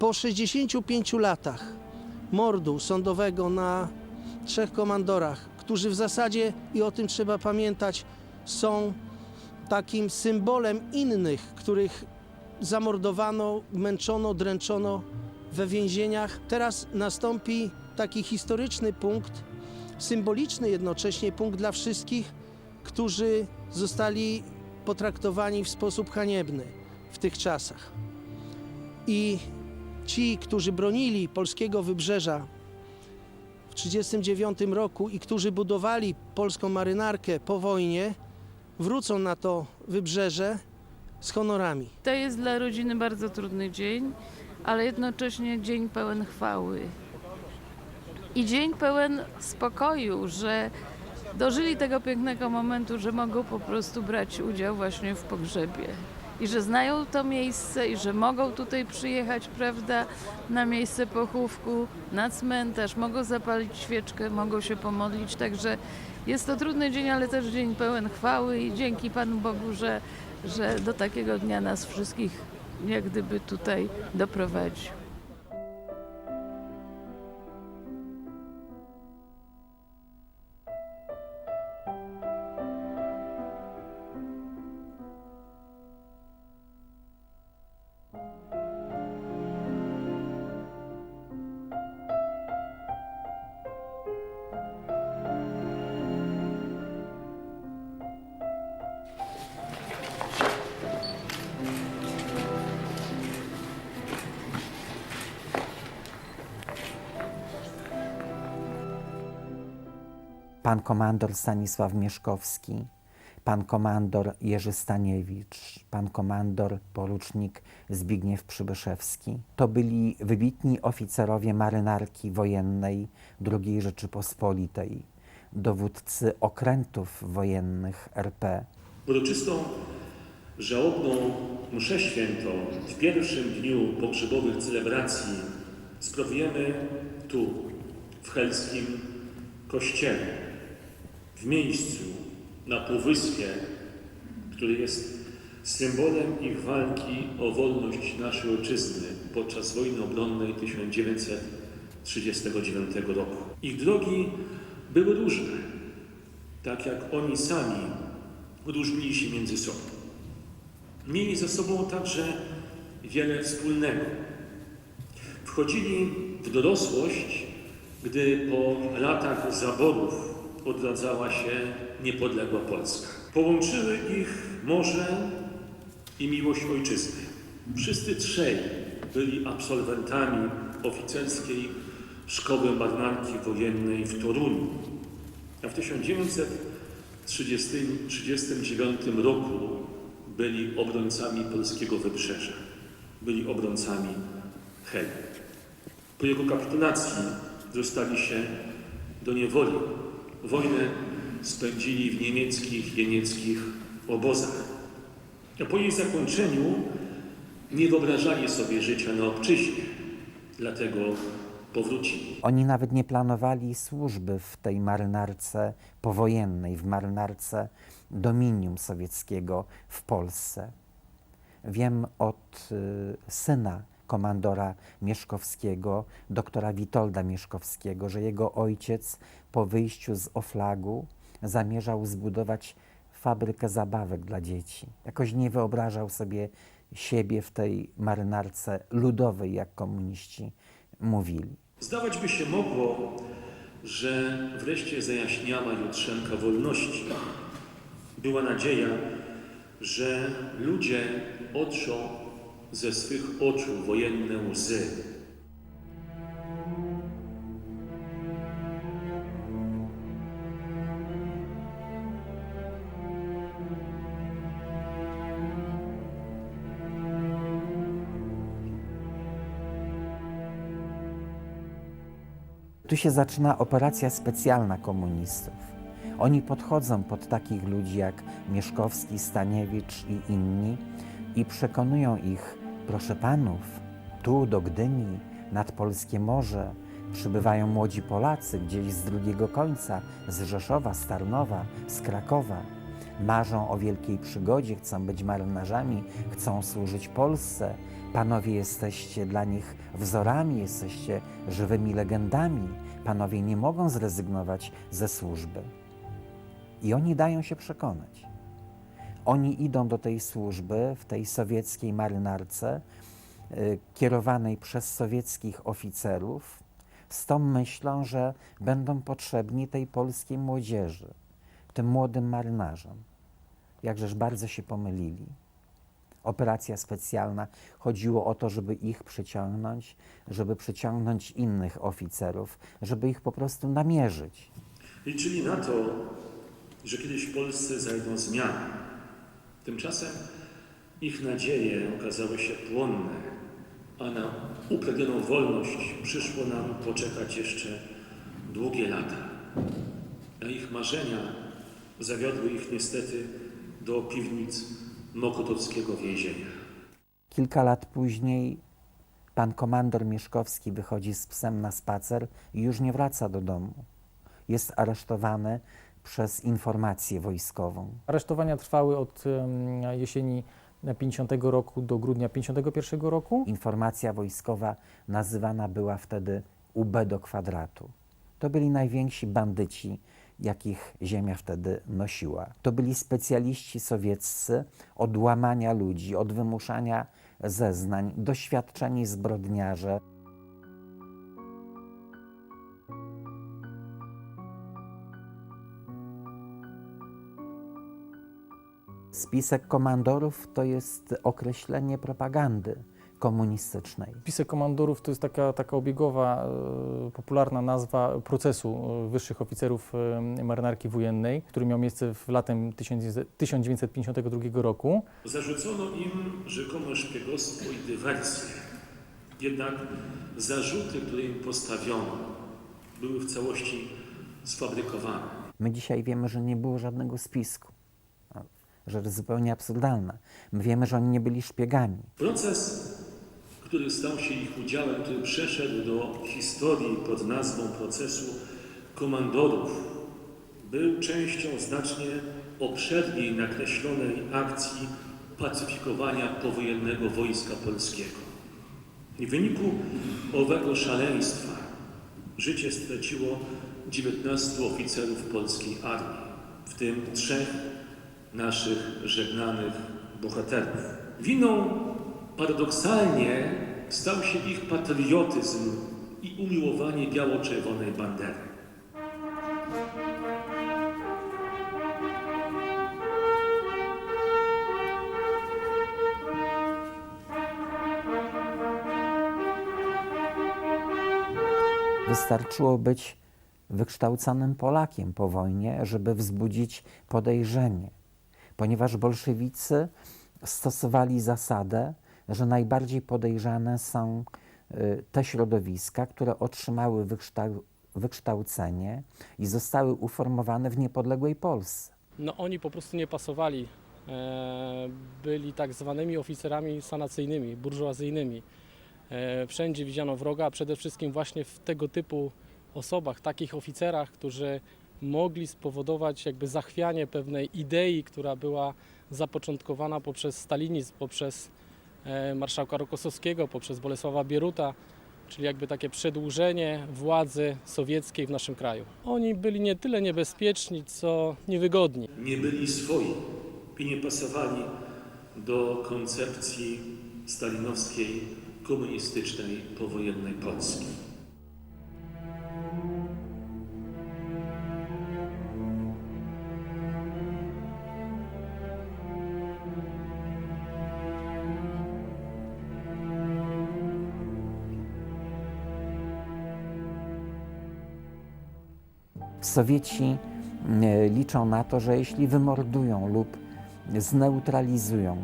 Po 65 latach mordu sądowego na trzech komandorach, którzy w zasadzie, i o tym trzeba pamiętać, są takim symbolem innych, których zamordowano, męczono, dręczono we więzieniach. Teraz nastąpi taki historyczny punkt, symboliczny jednocześnie punkt dla wszystkich, którzy zostali potraktowani w sposób haniebny w tych czasach. I ci, którzy bronili polskiego wybrzeża w 1939 roku i którzy budowali polską marynarkę po wojnie, wrócą na to wybrzeże z honorami. To jest dla rodziny bardzo trudny dzień, ale jednocześnie dzień pełen chwały. I dzień pełen spokoju, że dożyli tego pięknego momentu, że mogą po prostu brać udział właśnie w pogrzebie. I że znają to miejsce i że mogą tutaj przyjechać, prawda, na miejsce pochówku, na cmentarz, mogą zapalić świeczkę, mogą się pomodlić. Także jest to trudny dzień, ale też dzień pełen chwały i dzięki Panu Bogu, że, że do takiego dnia nas wszystkich jak gdyby tutaj doprowadził. Pan komandor Stanisław Mieszkowski, pan komandor Jerzy Staniewicz, pan komandor porucznik Zbigniew Przybyszewski. To byli wybitni oficerowie marynarki wojennej II Rzeczypospolitej, dowódcy okrętów wojennych RP. Uroczystą, żałobną mszę świętą w pierwszym dniu pogrzebowych celebracji sprawujemy tu, w helskim kościele, w miejscu na półwyspie, który jest symbolem ich walki o wolność naszej ojczyzny podczas wojny obronnej 1939 roku. Ich drogi były różne, tak jak oni sami różnili się między sobą. Mieli ze sobą także wiele wspólnego. Wchodzili w dorosłość, gdy po latach zaborów odradzała się niepodległa Polska. Połączyły ich morze i miłość ojczyzny. Wszyscy trzej byli absolwentami oficerskiej Szkoły Marynarki Wojennej w Toruniu. A w 1939 roku byli obrońcami polskiego wybrzeża. Byli obrońcami Heli. Po jego kapitulacji dostali się do niewoli. Wojnę spędzili w niemieckich, jenieckich obozach. A po jej zakończeniu nie wyobrażali sobie życia na obczyźnie. Dlatego powrócili. Oni nawet nie planowali służby w tej marynarce powojennej, w marynarce dominium sowieckiego w Polsce. Wiem od y, syna komandora Mieszkowskiego, doktora Witolda Mieszkowskiego, że jego ojciec po wyjściu z Oflagu zamierzał zbudować fabrykę zabawek dla dzieci. Jakoś nie wyobrażał sobie siebie w tej marynarce ludowej, jak komuniści mówili. Zdawać by się mogło, że wreszcie zajaśniała jutrzenka wolności. Była nadzieja, że ludzie otrzą ze swych oczu wojenne łzy. Tu się zaczyna operacja specjalna komunistów. Oni podchodzą pod takich ludzi jak Mieszkowski, Staniewicz i inni i przekonują ich, proszę panów, tu do Gdyni, nad Polskie Morze, przybywają młodzi Polacy gdzieś z drugiego końca, z Rzeszowa, z Tarnowa, z Krakowa. marzą o wielkiej przygodzie, chcą być marynarzami, chcą służyć Polsce. Panowie jesteście dla nich wzorami, jesteście żywymi legendami. Panowie nie mogą zrezygnować ze służby. I oni dają się przekonać. Oni idą do tej służby w tej sowieckiej marynarce, y, kierowanej przez sowieckich oficerów, z tą myślą, że będą potrzebni tej polskiej młodzieży, tym młodym marynarzom. Jakżeż bardzo się pomylili. Operacja specjalna chodziło o to, żeby ich przyciągnąć, żeby przyciągnąć innych oficerów, żeby ich po prostu namierzyć. Liczyli na to, że kiedyś w Polsce zajdą zmiany. Tymczasem ich nadzieje okazały się płonne, a na upragnioną wolność przyszło nam poczekać jeszcze długie lata. A ich marzenia zawiodły ich niestety do piwnic Mokotowskiego więzienia. Kilka lat później pan komandor Mieszkowski wychodzi z psem na spacer i już nie wraca do domu. Jest aresztowany przez informację wojskową. Aresztowania trwały od jesieni 50 roku do grudnia 51 roku. Informacja wojskowa nazywana była wtedy UB do kwadratu. To byli najwięksi bandyci, jakich ziemia wtedy nosiła. To byli specjaliści sowieccy od łamania ludzi, od wymuszania zeznań, doświadczeni zbrodniarze. Spisek komandorów to jest określenie propagandy komunistycznej. Spisek komandorów to jest taka, taka obiegowa, e, popularna nazwa procesu e, wyższych oficerów e, marynarki wojennej, który miał miejsce w latem 1900 1952 roku. Zarzucono im rzekome szpiegostwo i dywersję. Jednak zarzuty, które im postawiono, były w całości sfabrykowane. My dzisiaj wiemy, że nie było żadnego spisku, jest zupełnie absurdalne. My wiemy, że oni nie byli szpiegami. Proces, który stał się ich udziałem, który przeszedł do historii pod nazwą procesu komandorów, był częścią znacznie obszerniej nakreślonej akcji pacyfikowania powojennego wojska polskiego. I w wyniku owego szaleństwa życie straciło 19 oficerów polskiej armii, w tym trzech naszych żegnanych bohaterów. Winą paradoksalnie stał się ich patriotyzm i umiłowanie biało-czerwonej bandery. Wystarczyło być wykształconym Polakiem po wojnie, żeby wzbudzić podejrzenie, ponieważ bolszewicy stosowali zasadę, że najbardziej podejrzane są y, te środowiska, które otrzymały wykształ- wykształcenie i zostały uformowane w niepodległej Polsce. No oni po prostu nie pasowali. E, Byli tak zwanymi oficerami sanacyjnymi, burżuazyjnymi. E, Wszędzie widziano wroga, a przede wszystkim właśnie w tego typu osobach, takich oficerach, którzy mogli spowodować jakby zachwianie pewnej idei, która była zapoczątkowana poprzez stalinizm, poprzez e, marszałka Rokosowskiego, poprzez Bolesława Bieruta, czyli jakby takie przedłużenie władzy sowieckiej w naszym kraju. Oni byli nie tyle niebezpieczni, co niewygodni. Nie byli swoi i nie pasowali do koncepcji stalinowskiej, komunistycznej, powojennej Polski. Sowieci e, liczą na to, że jeśli wymordują lub zneutralizują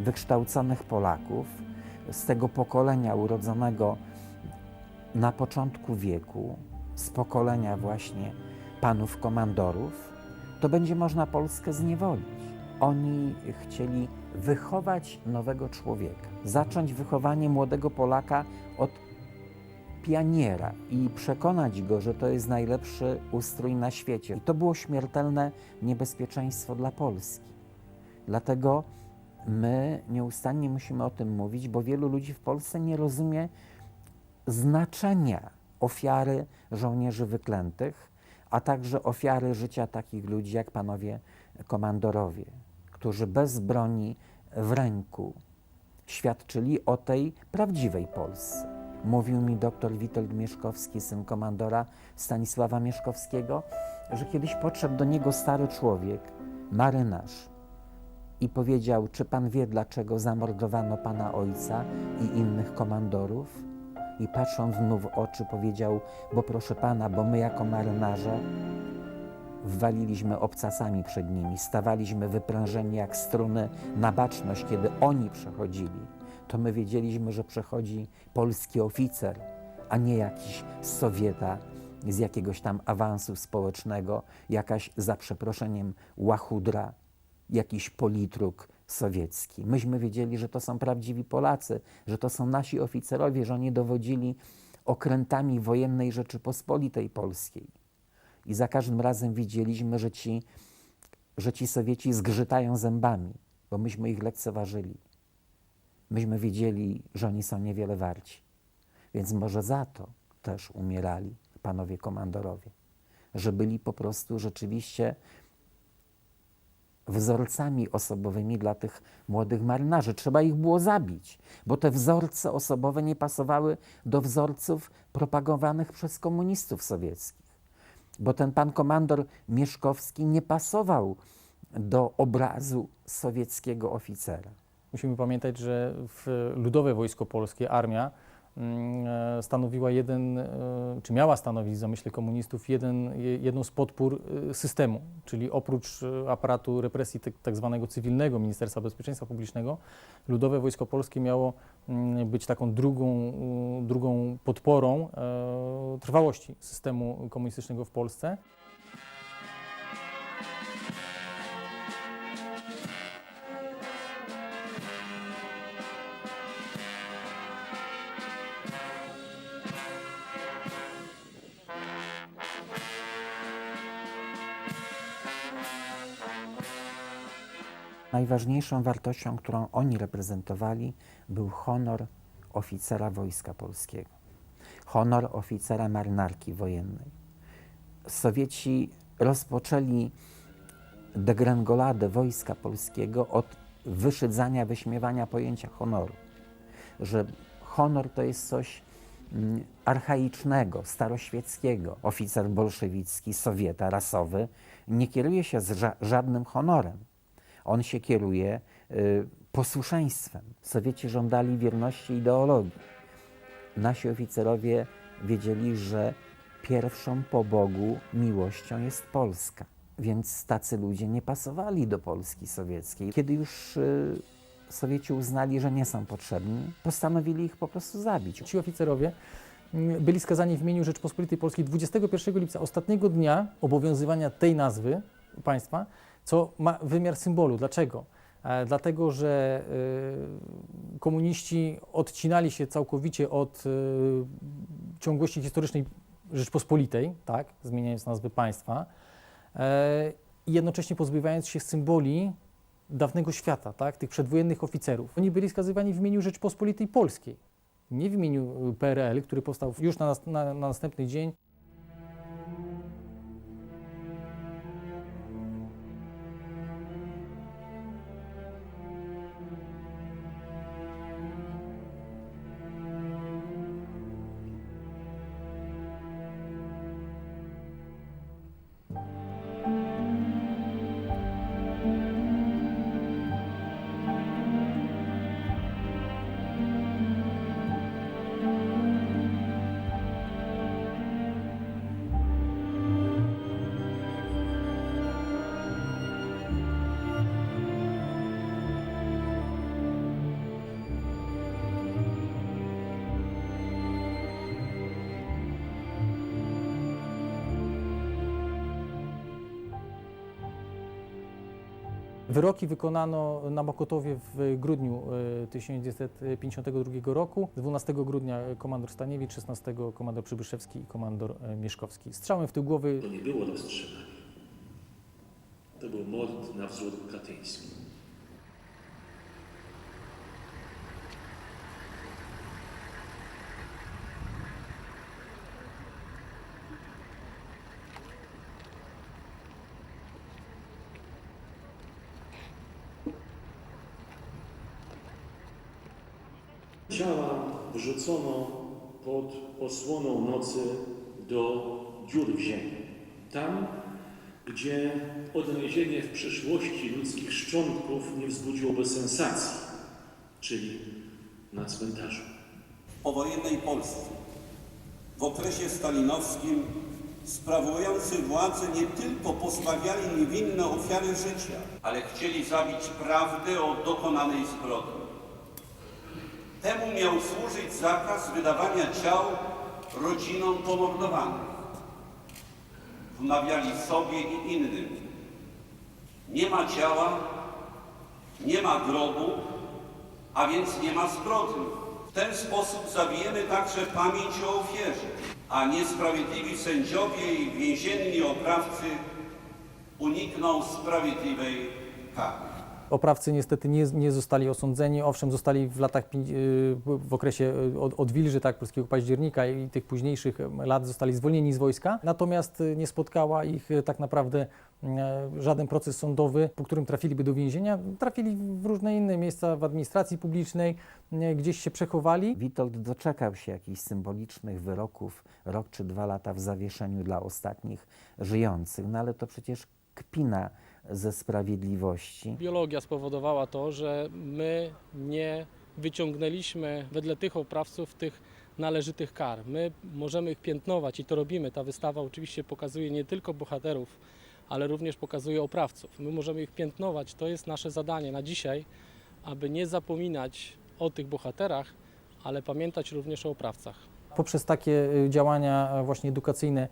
wykształconych Polaków z tego pokolenia urodzonego na początku wieku, z pokolenia właśnie panów komandorów, to będzie można Polskę zniewolić. Oni chcieli wychować nowego człowieka, zacząć wychowanie młodego Polaka od pianiera i przekonać go, że to jest najlepszy ustrój na świecie. I to było śmiertelne niebezpieczeństwo dla Polski. Dlatego my nieustannie musimy o tym mówić, bo wielu ludzi w Polsce nie rozumie znaczenia ofiary żołnierzy wyklętych, a także ofiary życia takich ludzi jak panowie komandorowie, którzy bez broni w ręku świadczyli o tej prawdziwej Polsce. Mówił mi dr Witold Mieszkowski, syn komandora Stanisława Mieszkowskiego, że kiedyś podszedł do niego stary człowiek, marynarz, i powiedział: Czy pan wie, dlaczego zamordowano pana ojca i innych komandorów? I patrząc mu w oczy, powiedział: Bo proszę pana, bo my jako marynarze wwaliliśmy obcasami przed nimi, stawaliśmy wyprężeni jak struny na baczność, kiedy oni przechodzili. To my wiedzieliśmy, że przechodzi polski oficer, a nie jakiś sowieta z jakiegoś tam awansu społecznego, jakaś, za przeproszeniem, łachudra, jakiś politruk sowiecki. Myśmy wiedzieli, że to są prawdziwi Polacy, że to są nasi oficerowie, że oni dowodzili okrętami wojennej Rzeczypospolitej Polskiej. I za każdym razem widzieliśmy, że ci, że ci Sowieci zgrzytają zębami, bo myśmy ich lekceważyli. Myśmy wiedzieli, że oni są niewiele warci. Więc może za to też umierali panowie komandorowie, że byli po prostu rzeczywiście wzorcami osobowymi dla tych młodych marynarzy. Trzeba ich było zabić, bo te wzorce osobowe nie pasowały do wzorców propagowanych przez komunistów sowieckich. Bo ten pan komandor Mieszkowski nie pasował do obrazu sowieckiego oficera. Musimy pamiętać, że w Ludowe Wojsko Polskie, armia, mm, e, stanowiła jeden, e, czy miała stanowić w zamyśle komunistów jeden, je- jedną z podpór e, systemu, czyli oprócz aparatu represji tak, zwanego cywilnego Ministerstwa Bezpieczeństwa Publicznego, Ludowe Wojsko Polskie miało mm, być taką drugą, drugą podporą trwałości systemu komunistycznego w Polsce. Najważniejszą wartością, którą oni reprezentowali, był honor oficera Wojska Polskiego, honor oficera marynarki wojennej. Sowieci rozpoczęli degrengoladę Wojska Polskiego od wyszydzania, wyśmiewania pojęcia honoru, że honor to jest coś mm, archaicznego, staroświeckiego. Oficer bolszewicki, sowieta rasowy nie kieruje się z ża- żadnym honorem. On się kieruje y, posłuszeństwem. Sowieci żądali wierności ideologii. Nasi oficerowie wiedzieli, że pierwszą po Bogu miłością jest Polska. Więc tacy ludzie nie pasowali do Polski sowieckiej. Kiedy już y, Sowieci uznali, że nie są potrzebni, postanowili ich po prostu zabić. Ci oficerowie mm, byli skazani w imieniu Rzeczpospolitej Polskiej 21 lipca, ostatniego dnia obowiązywania tej nazwy państwa, co ma wymiar symbolu. Dlaczego? E, dlatego, że y, komuniści odcinali się całkowicie od y, ciągłości historycznej Rzeczpospolitej, tak, zmieniając nazwy państwa, e, i jednocześnie pozbywając się symboli dawnego świata, tak, tych przedwojennych oficerów. Oni byli skazywani w imieniu Rzeczpospolitej Polskiej nie w imieniu PRL, który powstał już na, na, na następny dzień. Wyroki wykonano na Mokotowie w grudniu e, 1952 roku. 12 grudnia komandor Staniewicz, 16 komandor Przybyszewski i komandor e, Mieszkowski. Strzałem w tył głowy To nie było rozstrzelanie. To był mord na wzór katyński. Ciała wrzucono pod osłoną nocy do dziur w ziemi. Tam, gdzie odnalezienie w przeszłości ludzkich szczątków nie wzbudziłoby sensacji, czyli na cmentarzu. w powojennej Polsce. W okresie stalinowskim sprawujący władzę nie tylko pozbawiali niewinne ofiary życia, ale chcieli zabić prawdę o dokonanej zbrodni. Temu miał służyć zakaz wydawania ciał rodzinom pomordowanych. Wmawiali sobie i innym. Nie ma ciała, nie ma grobu, a więc nie ma zbrodni. W ten sposób zabijemy także pamięć o ofierze, a niesprawiedliwi sędziowie i więzienni oprawcy unikną sprawiedliwej kary. Oprawcy niestety nie, nie zostali osądzeni, owszem, zostali w latach, y, w okresie y, od, od Wilży, tak, polskiego października i tych późniejszych lat zostali zwolnieni z wojska, natomiast y, nie spotkała ich tak naprawdę żaden proces sądowy, po którym trafiliby do więzienia. Trafili w różne inne miejsca w administracji publicznej, gdzieś się przechowali. Witold doczekał się jakichś symbolicznych wyroków, rok czy dwa lata w zawieszeniu dla ostatnich żyjących, no ale to przecież kpina ze sprawiedliwości. Biologia spowodowała to, że my nie wyciągnęliśmy wedle tych oprawców tych należytych kar. My możemy ich piętnować i to robimy. Ta wystawa oczywiście pokazuje nie tylko bohaterów, ale również pokazuje oprawców. My możemy ich piętnować. To jest nasze zadanie na dzisiaj, aby nie zapominać o tych bohaterach, ale pamiętać również o oprawcach. Poprzez takie y, działania e, właśnie edukacyjne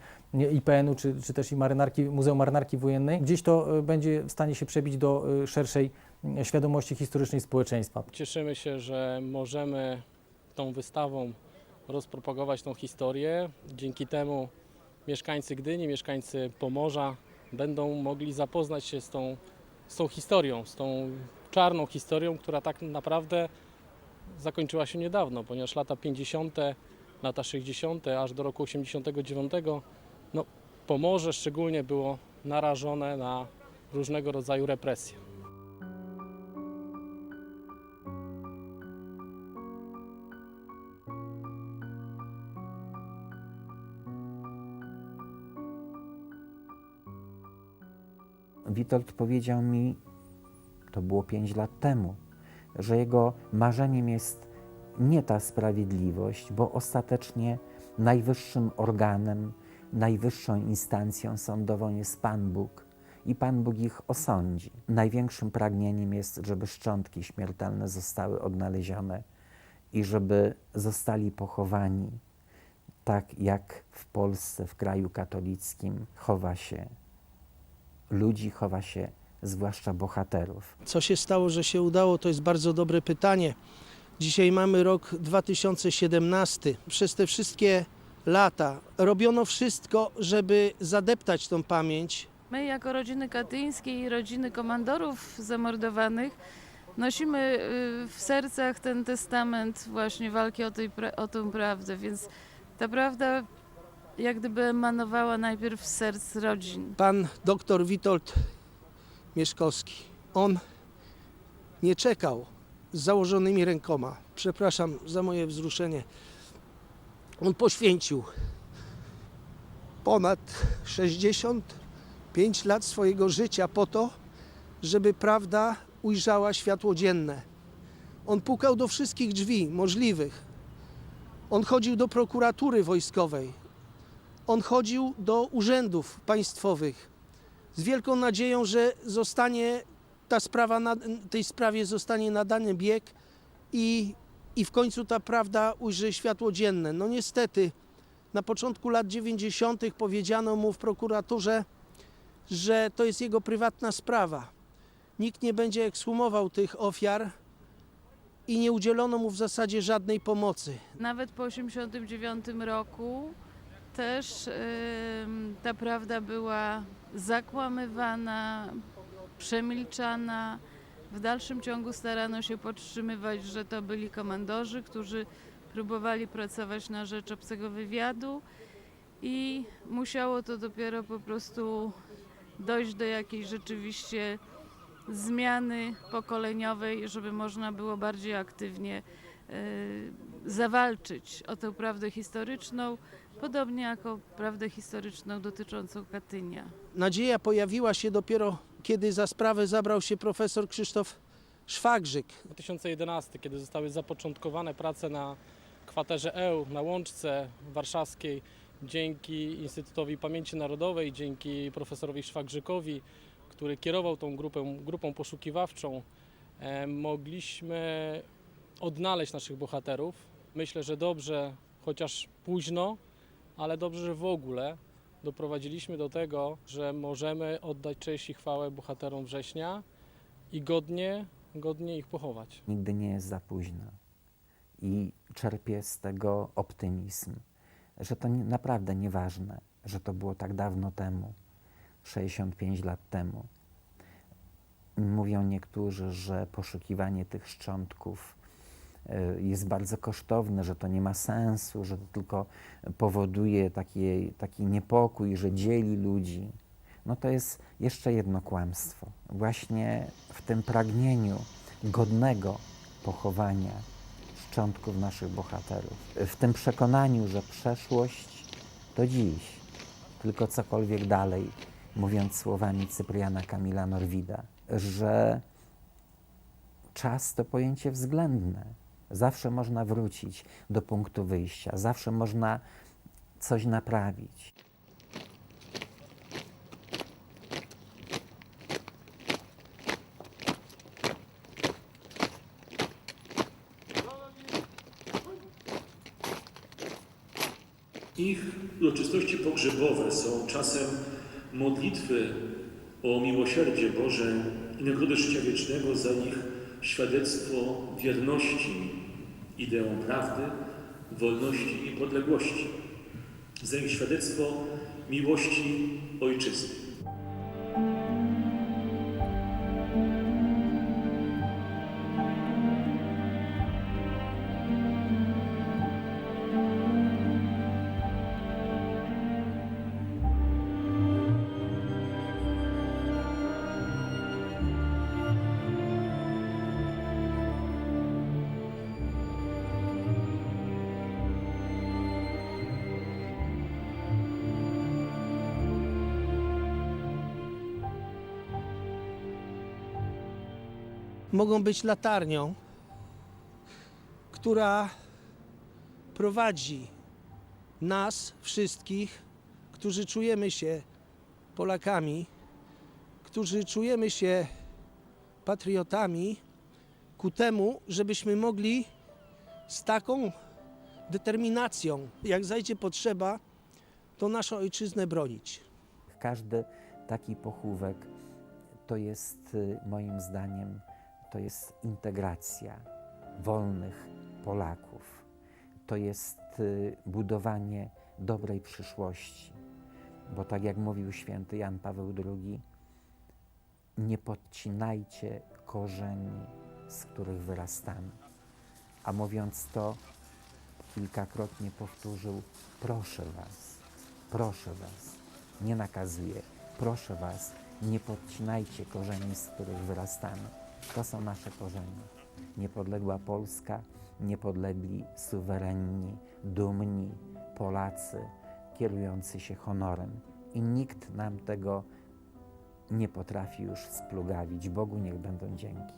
IPN-u czy, czy też i marynarki, Muzeum Marynarki Wojennej, gdzieś to y, będzie w stanie się przebić do y, szerszej świadomości historycznej społeczeństwa. Cieszymy się, że możemy tą wystawą rozpropagować tą historię. Dzięki temu mieszkańcy Gdyni, mieszkańcy Pomorza będą mogli zapoznać się z tą, z tą historią, z tą czarną historią, która tak naprawdę zakończyła się niedawno, ponieważ lata 50., lata 60., aż do roku 89, no, Pomorze szczególnie było narażone na różnego rodzaju represje. Witold powiedział mi, to było pięć lat temu, że jego marzeniem jest nie ta sprawiedliwość, bo ostatecznie najwyższym organem, najwyższą instancją sądową jest Pan Bóg i Pan Bóg ich osądzi. Największym pragnieniem jest, żeby szczątki śmiertelne zostały odnalezione i żeby zostali pochowani tak, jak w Polsce, w kraju katolickim chowa się ludzi, chowa się zwłaszcza bohaterów. Co się stało, że się udało, to jest bardzo dobre pytanie. Dzisiaj mamy rok 2017. Przez te wszystkie lata robiono wszystko, żeby zadeptać tą pamięć. My jako rodziny katyńskie i rodziny komandorów zamordowanych nosimy y, w sercach ten testament właśnie walki o, tej, o tę prawdę, więc ta prawda jak gdyby emanowała najpierw z serc rodzin. Pan doktor Witold Mieszkowski, on nie czekał z założonymi rękoma. Przepraszam za moje wzruszenie. On poświęcił ponad 65 lat swojego życia po to, żeby prawda ujrzała światło dzienne. On pukał do wszystkich drzwi możliwych. On chodził do prokuratury wojskowej. On chodził do urzędów państwowych z wielką nadzieją, że zostanie ta sprawa, tej sprawie zostanie nadany bieg i, i w końcu ta prawda ujrzy światło dzienne. No niestety, na początku lat 90. powiedziano mu w prokuraturze, że to jest jego prywatna sprawa, nikt nie będzie ekshumował tych ofiar i nie udzielono mu w zasadzie żadnej pomocy. Nawet po 1989 roku też ym, ta prawda była zakłamywana, przemilczana. W dalszym ciągu starano się podtrzymywać, że to byli komandorzy, którzy próbowali pracować na rzecz obcego wywiadu i musiało to dopiero po prostu dojść do jakiejś rzeczywiście zmiany pokoleniowej, żeby można było bardziej aktywnie y, zawalczyć o tę prawdę historyczną, podobnie jak o prawdę historyczną dotyczącą Katynia. Nadzieja pojawiła się dopiero, kiedy za sprawę zabrał się profesor Krzysztof Szwagrzyk. 2011, kiedy zostały zapoczątkowane prace na kwaterze EU, na łączce warszawskiej, dzięki Instytutowi Pamięci Narodowej, dzięki profesorowi Szwagrzykowi, który kierował tą grupę, grupą poszukiwawczą, e, mogliśmy odnaleźć naszych bohaterów. Myślę, że dobrze, chociaż późno, ale dobrze, że w ogóle doprowadziliśmy do tego, że możemy oddać cześć i chwałę bohaterom września i godnie, godnie ich pochować. Nigdy nie jest za późno. I czerpię z tego optymizm, że to nie, naprawdę nieważne, że to było tak dawno temu, 65 lat temu. Mówią niektórzy, że poszukiwanie tych szczątków jest bardzo kosztowne, że to nie ma sensu, że to tylko powoduje taki, taki niepokój, że dzieli ludzi. No to jest jeszcze jedno kłamstwo. Właśnie w tym pragnieniu godnego pochowania szczątków naszych bohaterów, w tym przekonaniu, że przeszłość to dziś, tylko cokolwiek dalej, mówiąc słowami Cypriana Kamila Norwida, że czas to pojęcie względne. Zawsze można wrócić do punktu wyjścia, zawsze można coś naprawić. Ich uroczystości pogrzebowe są czasem modlitwy o miłosierdzie Boże i nagrodę życia wiecznego za ich świadectwo wierności ideom prawdy, wolności i podległości, za ich świadectwo miłości Ojczyzny. Mogą być latarnią, która prowadzi nas wszystkich, którzy czujemy się Polakami, którzy czujemy się patriotami, ku temu, żebyśmy mogli z taką determinacją, jak zajdzie potrzeba, to naszą ojczyznę bronić. Każdy taki pochówek to jest y, moim zdaniem to jest integracja wolnych Polaków. To jest y, budowanie dobrej przyszłości. Bo tak jak mówił święty Jan Paweł II, nie podcinajcie korzeni, z których wyrastamy. A mówiąc to, kilkakrotnie powtórzył: Proszę Was, proszę Was, nie nakazuję, proszę Was, nie podcinajcie korzeni, z których wyrastamy. To są nasze korzenie. Niepodległa Polska, niepodlegli, suwerenni, dumni Polacy, kierujący się honorem. I nikt nam tego nie potrafi już splugawić. Bogu niech będą dzięki.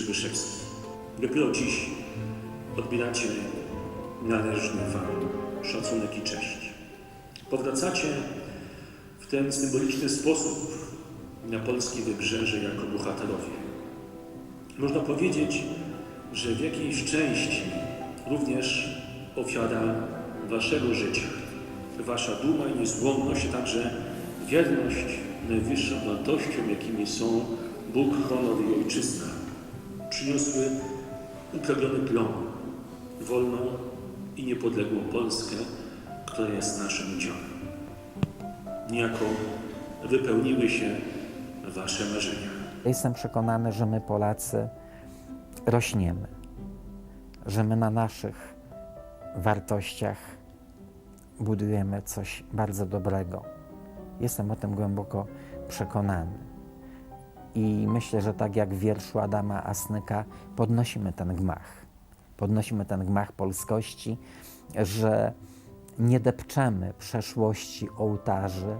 Przybyszewski. Dopiero dziś odbieracie należny Wam szacunek i cześć. Powracacie w ten symboliczny sposób na polskie wybrzeże jako bohaterowie. Można powiedzieć, że w jakiejś części również ofiara waszego życia, wasza duma i niezłomność, a także wierność najwyższą wartościom, jakimi są Bóg, honor i ojczyzna, przyniosły uprawiony plon, wolną i niepodległą Polskę, która jest naszym udziałem. Niejako wypełniły się wasze marzenia. Jestem przekonany, że my Polacy rośniemy, że my na naszych wartościach budujemy coś bardzo dobrego. Jestem o tym głęboko przekonany. I myślę, że tak jak w wierszu Adama Asnyka podnosimy ten gmach. Podnosimy ten gmach polskości, że nie depczemy przeszłości ołtarzy,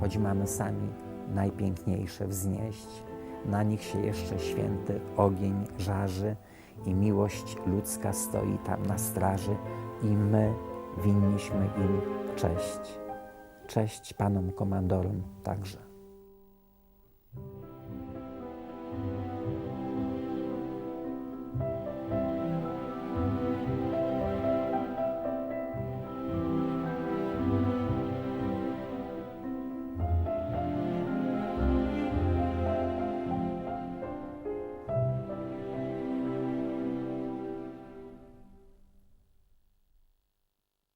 choć mamy sami najpiękniejsze wznieść. Na nich się jeszcze święty ogień żarzy i miłość ludzka stoi tam na straży i my winniśmy im cześć. Cześć panom komandorom także.